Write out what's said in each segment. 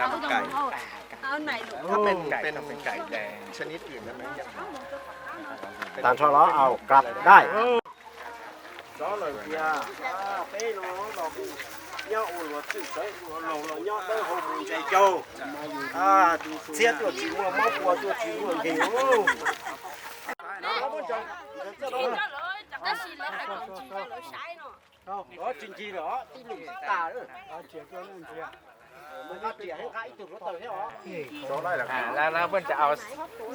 น้ำไก่ เอาไหนลูกถ้าเป็นไก่เป็นเป็นไก่แดงชนิดอื่นได้ไหมยังตามชอล้อเอากลับได้ đó là kia à bé nó là nhau là tự tới lầu là nhau tới hồ mùi dày châu à xét rồi chỉ mua móc qua tôi chỉ mua hiểu กินก็เลยจากได้ชินแล้วให้ของกินก็เลยใช้เนาะ đó chính trị đó tí lùng tà nữa à chỉ cho nên chỉ mình nó chỉ hay khai từ nó tới thế đó đó đây là อ่าแล้วแล้วเพื่อนจะเอา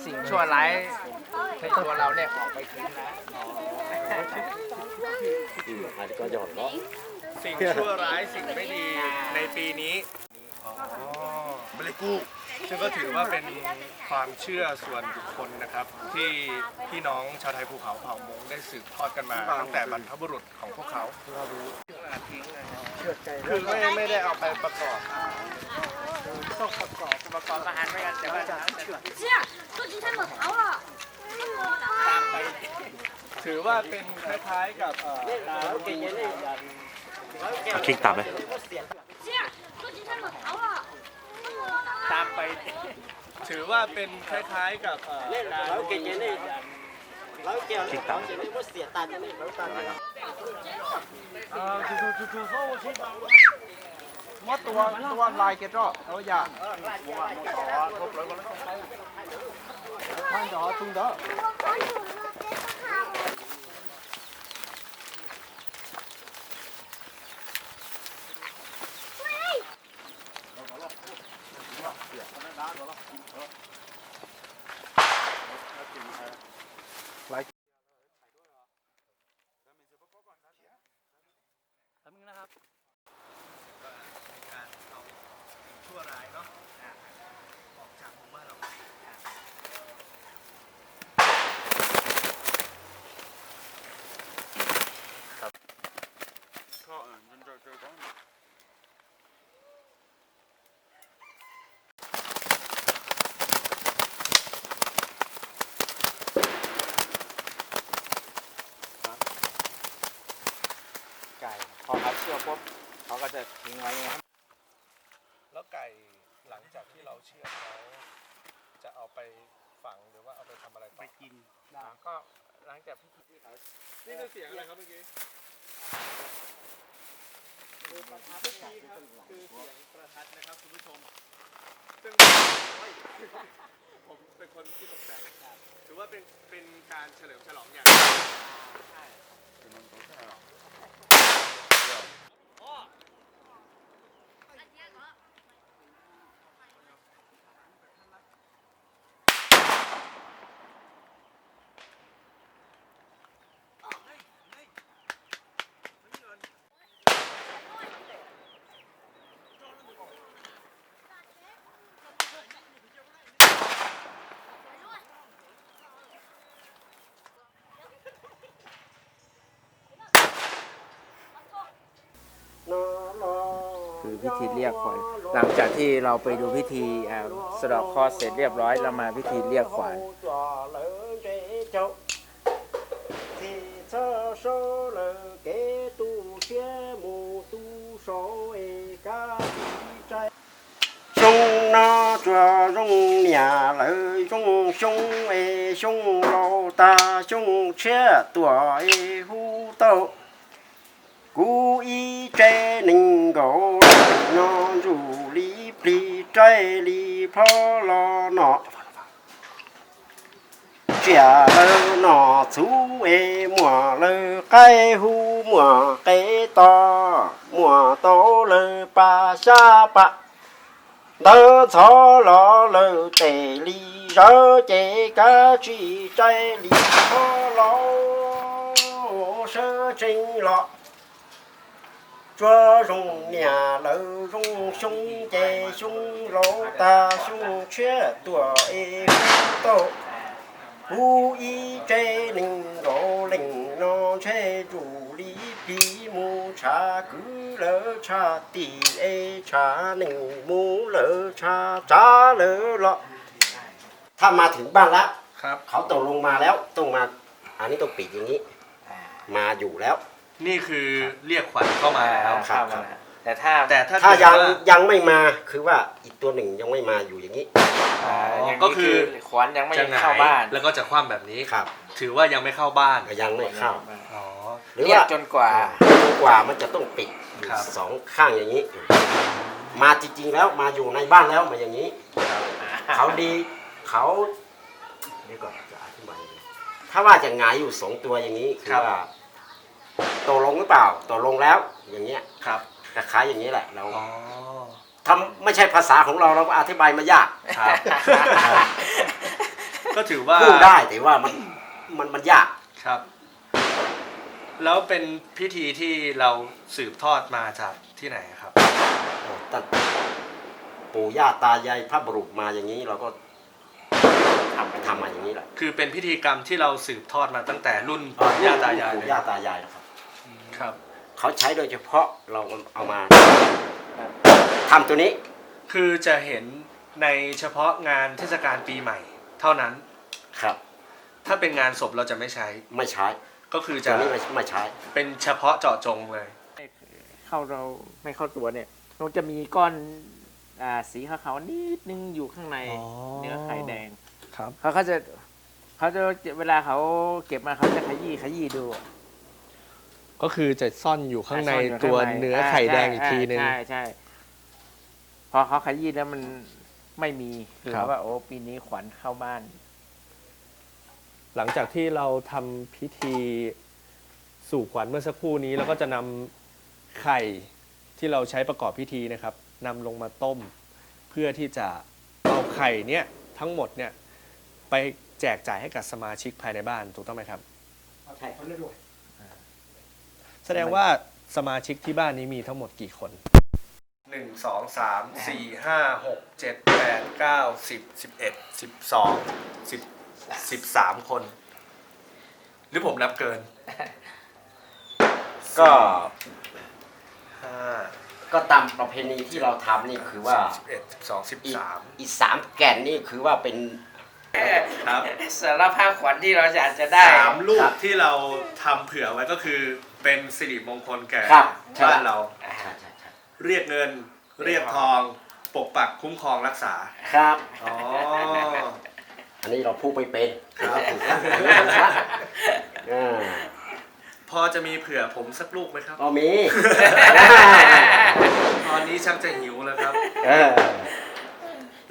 สิ่งชั่วร้ายในตัวเราเนี่ยออกไปทิ้งนะ สิ่งชั่วร้ายสิ่งไม่ดีในปีนี้เบลกูซึ่งก็ถือว่าเป็นความเชื่อส่วนบุคคลนะครับ ที่พี่น้องชาวไทยภูเขาเผ่ามงได้สืบทอดกันมาตั้งแต่บรรพบุรุษของพวกเขาคือไม่ไม่ได้เอาไปประกอบต้องประกอบประกอบอาหารไว้กันแต่ว่าจะเชี่ยตัวจริงฉันหมดเอาอะตามไปถือว่าเป็นคล้ายๆกับ เอ่อการคลิกตามเลยเชี่ยตัวจริงฉันหมดเอาอะตามไป ถือว่าเป็นคล้ายๆกับเอ่อการคลิกตาม ว่าตัวตัวลายเกจอเขาอยากท่านจอทุ่งเด้อการเอาสิ่งชั่วร้ายเนาะออกจากหมู่บ้านเรา ไก่พอเขาเชื่อปุ๊บเขาก็จะทิ้งไว้ไง แล้วไก่หลังจากที่เราเชื่อเขาจะเอาไป ฝังหรือว่าเอาไปทำอะไรต่อไปกินก็หลังจากพิธีที่เขานี่คือเสียงอะไรครับเมื่อกี้คือประทัดคือเสียงประทัดนะครับคุณผู้ชมซึ่งผมเป็นคนที่ตกใจถือว่าเป็นเป็นการเฉลิมฉลองอย่างคือ พิธีเรียกขวัญหลังจากที่เราไปดูพิธีอ่าสะเดอกคอเสร็จเรียบร้อยเรามาพิธีเรียกขวัญ thì cho số lờ kế tu xe mù tu số e ca trai sông na chùa rong nhà lỡ rong sông e sông nhỏ rủ lý lý, trái lý, phó lo nọ. Trẻ lơ nọ, chú ê mùa lơ, cái hu mùa, cái to. Mùa tố lơ, pa sa pa. Đỡ thó lo lơ, tề lý rỡ chế cá chi trái lý, phó lo, sơ trình lọ. Chúa rong nhà lơ rong sung chè sung lô ta sung chia tua ê tô hu y chê ninh gỗ linh nó chê chủ ลีปีหมูชาถ้ามาถึงบ้านแล้วครับ เขาตกลงมาแล้วต้องมา อันนี้ต้องปิดอย่างนี้ มาอยู่แล้ว นี่คือเรียกขวัญเข้ามาแล้ว ครับเข้ามาแล้วแต่ถ้าแต่ถ้าถ้าเกิดยังว่ายังไม่มาคือว่าอีกตัวหนึ่งยังไม่มาอยู่อย่างนี้อ่าอย่างนี้ก็คือขวัญยังไม่จะหงายเข้าบ้านแล้วก็จะคว่ำแบบนี้ ครับถือว่ายังไม่เข้าบ้านก็ยังไม่เข้า อ๋อ หรือเรียกว่าจนกว่า จนกว่ามันจะต้องปิดอยู่ครับ สองข้างอย่างนี้ มาจริงๆแล้วมาอยู่ในบ้านแล้วมาอย่างนี้ เขาดีเขาเดี๋ยวก่อนจะอธิบายยังไงถ้าว่าจะหงายอยู่สองตัวอย่างนี้คือว่า ตกลงหรือเปล่าตกลงแล้วอย่างเงี้ยครับคล้ายๆอย่างนี้แหละเราอ๋อทำไม่ใช่ภาษาของเราเราก็อธิบายมายากครับ ก็ถือว่าพูดได้แต่ว่ามันมันมันยากครับ แล้วเป็นพิธีที่เราสืบทอดมาจากที่ไหนครับตั้งปู่ย่าตายายพระบรุษมาอย่างนี้เราก็ทำไปทำมาอย่างนี้แหละ คือเป็นพิธีกรรมที่เราสืบทอดมาตั้งแต่รุ่นปู่ย่าตายายปู่เลยย่าตายายนะครับ ครับ เขาใช้โดยเฉพาะเราเอามาทำตัวนี้ คือจะเห็นในเฉพาะงานเทศกาลปีใหม่ เท่านั้น ครับ ถ้าเป็นงานศพเราจะไม่ใช้ ไม่ใช้ ก็คือตัจะวนี้ไม่ไม่ใช้ เป็นเฉพาะเจาะจงเลย เข้าเราไม่เข้าตัวเนี่ยมันจะมีก้อนอ่าสีขาวๆนิดนึงอยู่ข้างในอ๋อเนื้อไข่แดง ครับเขาเขาจะเขาจะเวลาเขาเก็บมาเขาจะขยี้ขยี้ดู ก็คือจะซ่อนอยู่ข้างในซ่ออยู่ตัวข้างใเนื้อไข่แดงอีกทีนึง ใช่ใช่พอเขาขยี้แล้วมันไม่มีคือครับ ว่า โอ้ปีนี้ขวัญเข้าบ้าน หลังจากที่เราทำพิธีสู่ขวัญเมื่อสักครู่นี้เราก็จะนำไข่ที่เราใช้ประกอบพิธีนะครับนำลงมาต้ม เพื่อที่จะเอาไข่เนี่ยทั้งหมดเนี่ยไปแจกจ่ายให้กับสมาชิกภายในบ้านถูกต้องไหมครับใช่เขาเรียกด้วย แสดงว่าสมาชิกที่บ้านนี้มีทั้งหมดกี่คน หนึ่งสองสามสี่ห้าหกเจ็ดแปดเก้าสิบสิบเอ็ดสิบสองสิบสิบสามคน หรือผมนับเกินก็ห้าก็ตามประเพณีที่เราทำนี่คือว่าสิบเอ็ดสิบสองสิบอีกสามอีกสามแก่นนี่คือว่าเป็นครับสารภาพขวัญที่เราอยากจะได้ สามลูคกรับที่เราทำเผื่อไว้ก็คือ เป็นสิริมงคลแก่ครับใช่ บ้านเราใช่ใช่ใช่เรียกเงินเรียกทองปกปักคุ้มครองรักษาครับ อ๋อ อันนี้เราพูดไม่เป็นครับ อ่าพอจะมีเผื่อผมสักลูกไหมครับ ก็มีตอนนี้ชักจะหิวแล้วครับ เออ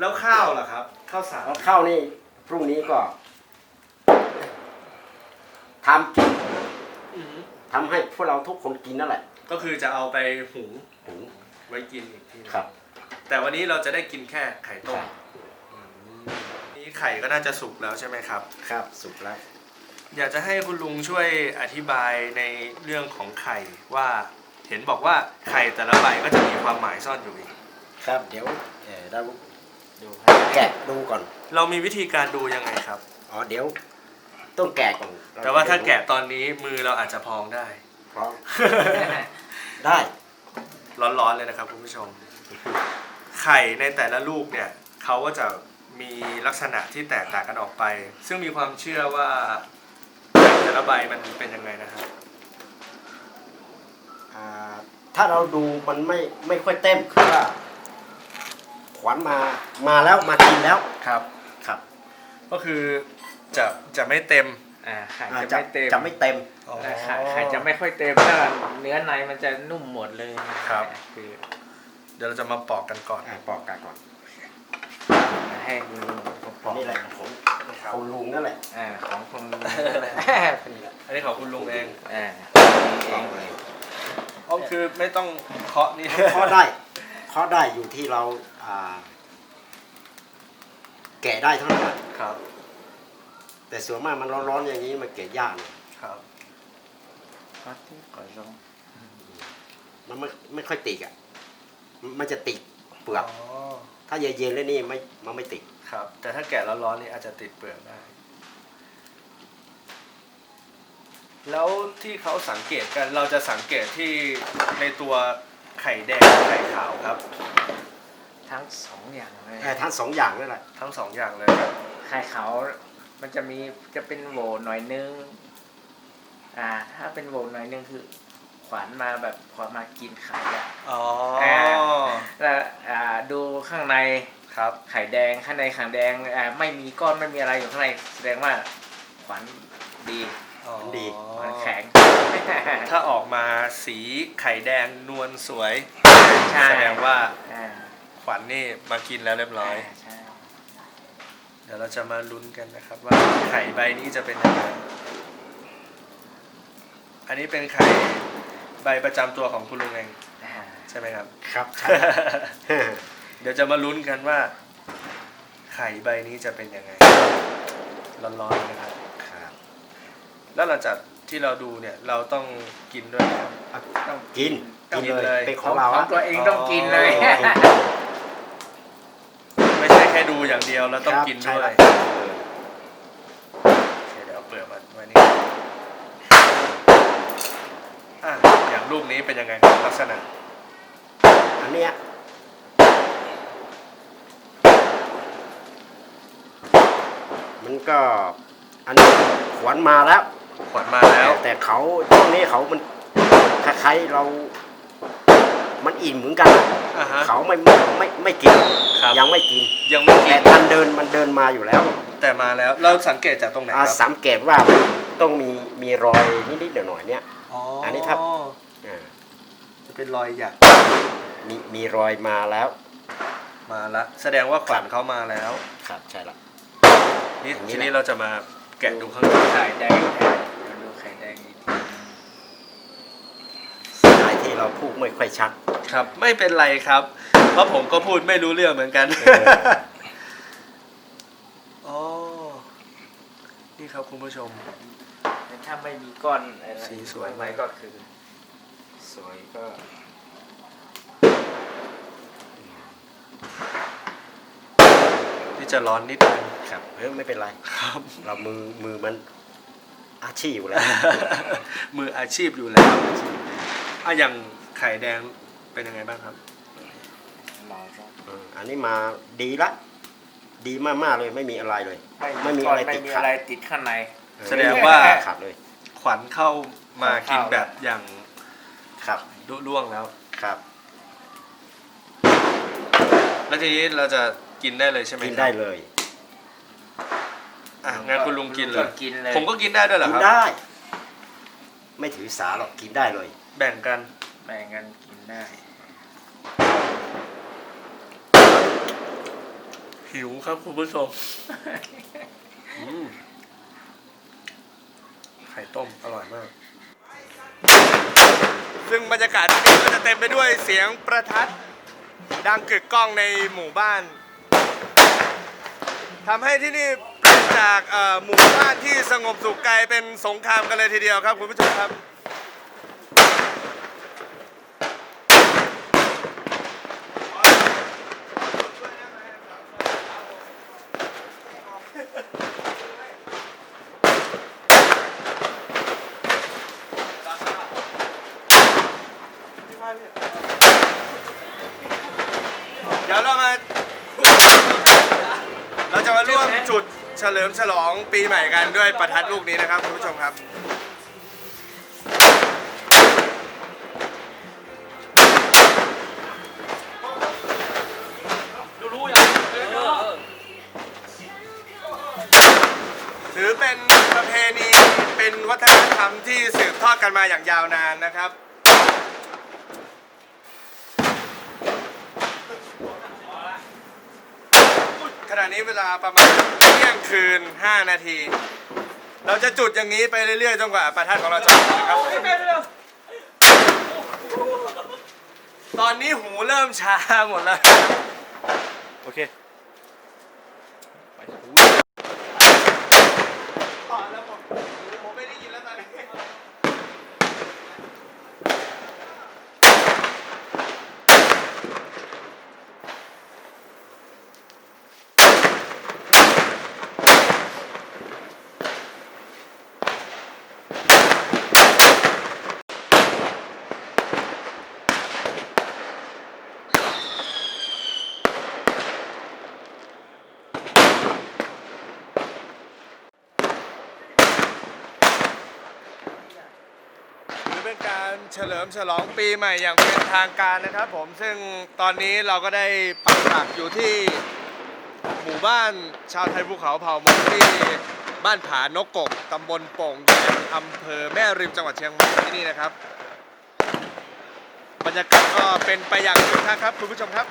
แล้วข้าวล่ะครับข้าวสารแล้วข้าวนี่พรุ่งนี้ก็ทำกิน ทำให้พวกเราทุกคนกินนั่นแหละก็คือจะเอาไปหุงหุงไว้กินอีกทีหนึ่งครับ แต่วันนี้เราจะได้กินแค่ไข่ต้มครับอืมนี่ไข่ก็น่าจะสุกแล้วใช่ไหมครับ ครับสุกแล้ว อยากจะให้คุณลุงช่วยอธิบายในเรื่องของไข่ว่า เห็นบอกว่าไข่แต่ละใบก็จะมีความหมายซ่อนอยู่อีก ครับ เดี๋ยวเอ่อเราดูแกะดูก่อน เรามีวิธีการดูยังไงครับ อ๋อเดี๋ยว ต้องแกะก่อนเรแต่ว่าถ้าจได้รู้แกะตอนนี้มือเราอาจจะพองได้ พร้อมได้ร้อนๆเลยนะครับคุณผู้ชม ไข่ในแต่ละลูกเนี่ยเขาก็จะมีลักษณะที่แตกต่างกันออกไป ซึ่งมีความเชื่อว่าแต่ละใบมันเป็นยังไงนะครับอ่าถ้าเราดูมันไม่ไม่ค่อยเต็มคือว่าขวัญมามาแล้วมากินแล้วครับครับ ก็คือ จะจะไม่เต็ม อ่าไข่อ่าจะไม่เต็มจะไม่เต็ม อ่าไข่ไข่จะไม่ค่อยเต็มถ้าเนื้อในมันจะนุ่มหมดเลยครับ คือเดี๋ยวเราจะมาปอกกันก่อน อ่าปอกกันก่อนให้คุณลุงปอกนี่แหละผมเขาลุงนั่นแหละอ่าของคุณลุงนี่แหละอันนี้ของคุณลุงเองอ่าเองเลยก็คือไม่ต้องเคาะนี่ข้อได้ข้อได้อยู่ที่เราอ่าแกะได้เท่านั้นแหละครับ แต่ส่วนมากมันร้อนๆอย่างนี้มันแกะยากหน่อยครับขอที่ขอลองมันไม่ไม่ค่อยติดอะ มันจะติดเปลือกอ๋อถ้าเย็นๆแล้วนี่ไม่มันไม่ติดครับ แต่ถ้าแกะร้อนๆนี่อาจจะติดเปลือกได้ แล้วที่เขาสังเกตกันเราจะสังเกตที่ในตัวไข่แดงไข่ขาวครับ ทั้งสองอย่างเลยเออทั้งสองอย่างนั่นแหละทั้งสองอย่างเลยครับ ไข่ขาว มันจะมีจะเป็นโหวหน่อยนึง อ่า ถ้าเป็นโหวหน่อยนึงคือ ขวัญมาแบบขวัญมากินไข่อะอ๋อแล้วอ่าดูข้างในครับ ไข่แดงข้างในไข่แดงอ่าไม่มีก้อนไม่มีอะไรอยู่ข้างในแสดงว่าขวัญดีอ๋อดีขวัญแข็ง ถ้าออกมาสีไข่แดงนวลสวยใช่แสดงว่าอ่าขวัญนี่มากินแล้วเรียบร้อยใช่ เดี๋ยวเราจะมาลุ้นกันนะครับ ว่าไข่ใบนี้จะเป็นยังไงอันนี้เป็นไข่ใบประจำตัวของคุณลุงเองอ่าใช่ไหมครับ ครับใช่เดี๋ยวจะมาลุ้นกันว่า ไข่ใบนี้จะเป็นยังไง ร้อนๆนะครับ ครับแล้วหลังจากที่เราดูเนี่ยเราต้องกินด้วยนะครับต้องกินต้องกินกินเลเลยยเป็นขขอองงเราของอะตัวเองต้องกินเลยอ๋อไม่ใช่ แค่ดูอย่างเดียวเราต้องกินใช่ด้วยครับโอเคเดี๋ยวเอาเปลือกมาไว้นี่อะอย่างลูกนี้เป็นยังไงครับลักษณะอันเนี้ยมันก็อันนี้ขวัญมาแล้ว ขวัญมาแล้ว แต่เขาช่วงนี้เขามันคล้ายๆเรา มันอิ่มเหมือนกัน อ่าฮะ เขาไม่ไม่ไม่ไม่กิน ครับ ยังไม่กิน ยังไม่กิแต่นมันเดินมันเดินมาอยู่แล้วแต่มาแล้วเราสังเกตจากตรงไหนคอ่ารับสังเกตว่าต้องมีมีรอยนิดๆหน่อยๆเนี่ย อ๋ออัอันนี้ถ้าอ่าจะเป็นรอยหยักมีมีรอยมาแล้วมาละแสดงว่าขวัญเขามาแล้วครับใช่ละ นี่อย่างนี้ทีแหละนี้เราจะมาแกะดูข้างในไข่แดงมาดูไข่แดงอีกที สายที่ เราพูดไม่ค่อยชัด ครับ ไม่เป็นไรครับ เพราะผมก็พูดไม่รู้เรื่องเหมือนกันเอออ๋อนี่ครับคุณผู้ชมแต่ถ้าไม่มีก้อนอะไรสีสวยไหมก็คือ สวยก็ นี่จะร้อนนิดนึงครับเออไม่เป็นไร ครับ เรามือมือมันอาชีพอยู่แล้ว มืออาชีพอยู่แล้ว อะอย่างไข่แดงเป็นยังไงบ้างครับลองครับเอออันนี้มาดีละ ดีมากๆเลยไม่มีอะไรเลย ไม่มีก้อะไรไม่ติดมีขัอะดไรติดข้างใน แสดงว่าขาดเลย ขวัญเข้ามากินแบบอย่างครับลุล่วงแล้ว ครับ แล้วทีนี้เราจะกินได้เลยใช่ไหมกินได้เลย อะงั้นคุณลุงกินเลยกินเลย ผมก็กินได้ด้วยเหรอกิคนรับ ได้ ไม่ถือสาหรอกกินได้เลย แบ่งกัน แบ่งกันกินได้ หิวครับคุณผู้ชมอืมไข่ต้มอร่อยมาก ซึ่งบรรยากาศที่นี่ก็จะเต็มไปด้วยเสียงประทัด ดังกึกก้องในหมู่บ้านทำให้ที่นี่เปลี่ยนจากเอ่อหมู่บ้านที่สงบสุขกลายเป็นสงครามกันเลยทีเดียวครับคุณผู้ชมครับ เดี๋ยวเรามา เราจะมาร่วมจุดเฉลิมฉลองปีใหม่กันด้วยประทัดลูกนี้นะครับคุณผู้ชมครับ ถือเป็นประเพณีเป็นวัฒนธรรมที่สืบทอดกันมาอย่างยาวนานนะครับ ณะนี้เวลาประมาณเที่ยงคืน 5 นาที เราจะจุดอย่างนี้ไปเรื่อยๆจนกว่าประทัดของเราจะหมดนะครับ ตอนนี้หูเริ่มชาหมดแล้ว โอเค ต่อแล้วผมผมไม่ได้ยินแล้วตอนนี้ เป็นการเฉลิ มฉลองปีใหม่อย่างเป็นทางการนะครับผมซึ่งตอนนี้เราก็ได้ปักหลักอยู่ที่หมู่บ้านชาวไทยภูเขาเผ่ามงที่บ้านผานกกกตำบลโป่งแยงอำเภอแม่ริมจังหวัดเชียงใหม่ที่นี่นะครับ บรรยากาศก็เป็นไปอย่างคึกคักครับคุณผู้ชมครับ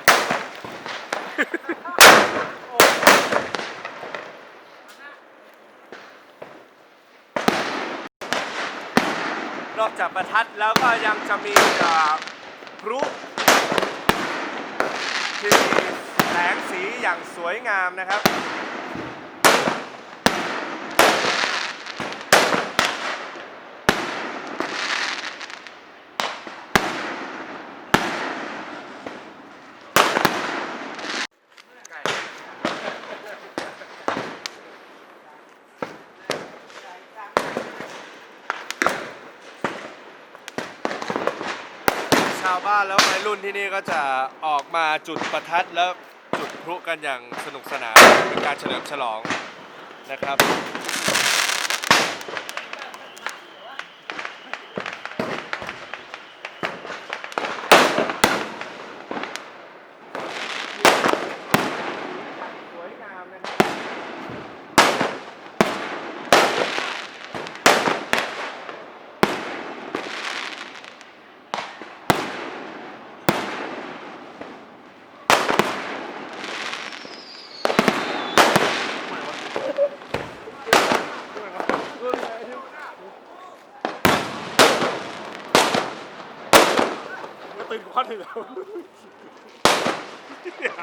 นอก จากประทัดแล้วก็ยังจะมีอ่าพลุที่แสงสีอย่างสวยงามนะครับ แล้ววัยรุ่นที่นี่ก็จะออกมาจุดประทัดแล้วจุดพลุกันอย่างสนุกสนานเป็นการเฉลิมฉลองนะครับ